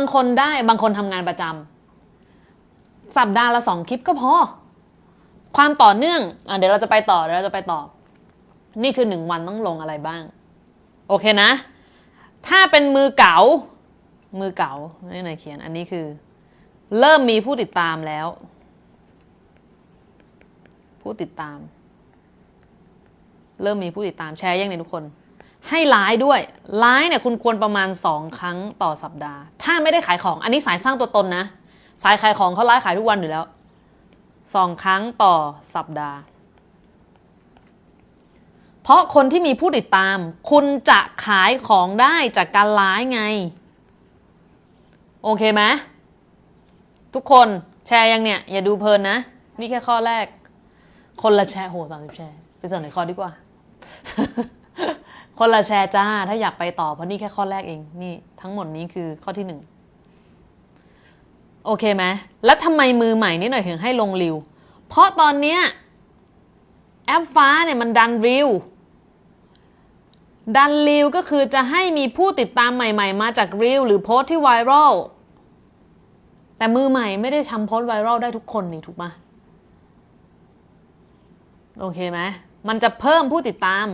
บางคนได้บางคนทำงานประจำสัปดาห์ละสองคลิปก็พอ ความต่อเนื่องอะเดี๋ยวเราจะไปต่อเดี๋ยวเราจะไปต่อ นี่คือหนึ่งวันต้องลงอะไรบ้าง โอเคนะ ถ้าเป็นมือเก๋ามือเก๋านี่ไหนเขียน อันนี้คือ เริ่มมีผู้ติดตามแล้ว ผู้ติดตาม เริ่มมีผู้ติดตามแชร์ยังเนี่ยทุกคน ให้ไลฟ์ด้วยไลฟ์เนี่ยคุณควรประมาณ 2 ครั้งต่อสัปดาห์ ถ้าไม่ได้ขายของอันนี้สายสร้างตัวตนนะ สายขายของเขาไลฟ์ขายทุกวันอยู่แล้วสองครั้งต่อสัปดาห์ เพราะคนที่มีผู้ติดตาม คุณจะขายของได้จากการไลฟ์ไง โอเคไหมทุกคนแชร์ยังเนี่ย อย่าดูเพลินนะ นี่แค่ข้อแรก คนละแชร์โหสามสิบแชร์ ไปเสนอข้อดีกว่า คนละแชร์จ้า ถ้าอยากไปต่อ เพราะนี่แค่ข้อแรกเอง นี่ ทั้งหมดนี้คือข้อที่หนึ่งโอเคไหมแล้วทำไมมือใหม่นี่หน่อยถึงให้ลงริว เพราะตอนเนี้ยแอปฟ้าเนี่ยมันดันริว ดันริวก็คือจะให้มีผู้ติดตามใหม่ ๆ มาจากริวหรือโพสต์ที่ไวรัลแต่มือใหม่ไม่ได้ทำโพสต์ไวรัลได้ทุกคนนี่ถูกปะโอเคไหมมันจะเพิ่มผู้ติดตาม